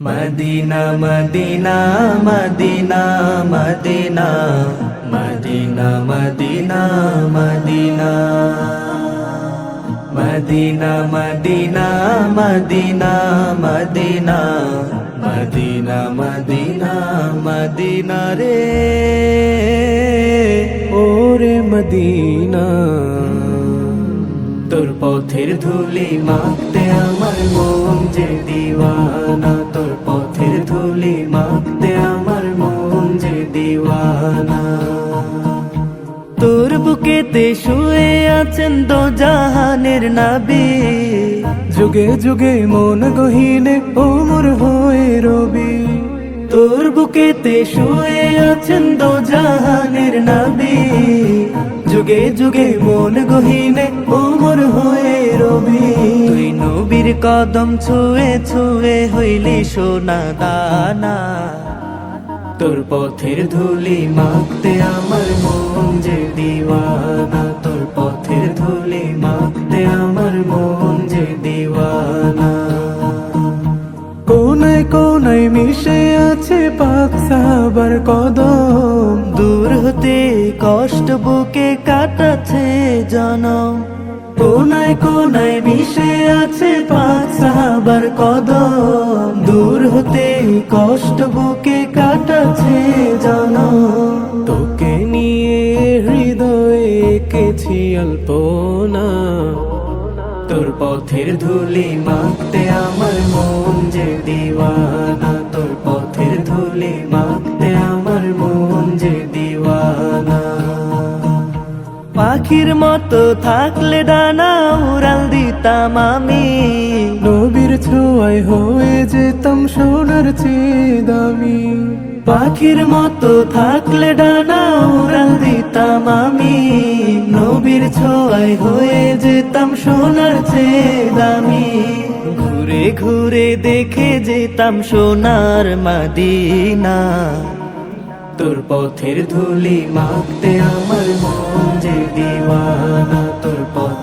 Medina Medina Medina Medina Medina Medina Medina Medina Medina Medina Medina Medina Medina Medina রে ওরে Medina তোর পথের ধুলি মাখতে আমার মন যে দিওয়ানা তোর মাখতে আমার মন যে দিওয়ানা। তোর বুকেতে শুয়ে আছেন দো জাহানের নাবি। যুগে যুগে মন গহিনে ওমর হয়ে রবি। তোর বুকেতে শুয়ে আছেন দো জাহানের নাবি। যুগে যুগে মন গহিনে ওমর হয়ে রবি। তুই নবীর কদম ছুঁয়ে ছুঁয়ে হইলি সোনা দানা। তোর পথের ধুলি মাখতে আমার মন যে দিওয়ানা। তোর পথের ধুলি মাখতে আমার মন যে দিওয়ানা। কোনায় মিশে আছে পাক সাবার কদম। দূর হতে কষ্ট বুকে কাটাছে জনম। কোনায় কোনায় মিশে আছে পাক সাহাবার কদম। দূর হতে কষ্ট বুকে কাটাছে জনম। তোকে নিয়ে হৃদয়ে এঁকেছি অল্পনা তোর পথের ধুলি মাখতে আমার মন যে দিওয়ানা, তোর পথের ধুলি মাখতে আমার মন যে দিওয়ানা। পাখির মতো থাকলে ডানা উড়াল দিতাম আমি, নবীর ছোঁয়ায় হয়ে যেতাম সোনার চেয়ে দামি পাখির মতো থাকলে ডানা উড়াল দিতাম আমি নবীর ছোঁয়ায় হয়ে যেতাম সোনার চেয়ে দামি। ঘুরে ঘুরে দেখে যেতাম সোনার মাদিনা। তোর পথের ধুলি মাখতে আমার মন যে দিওয়ানা তোর ধুলি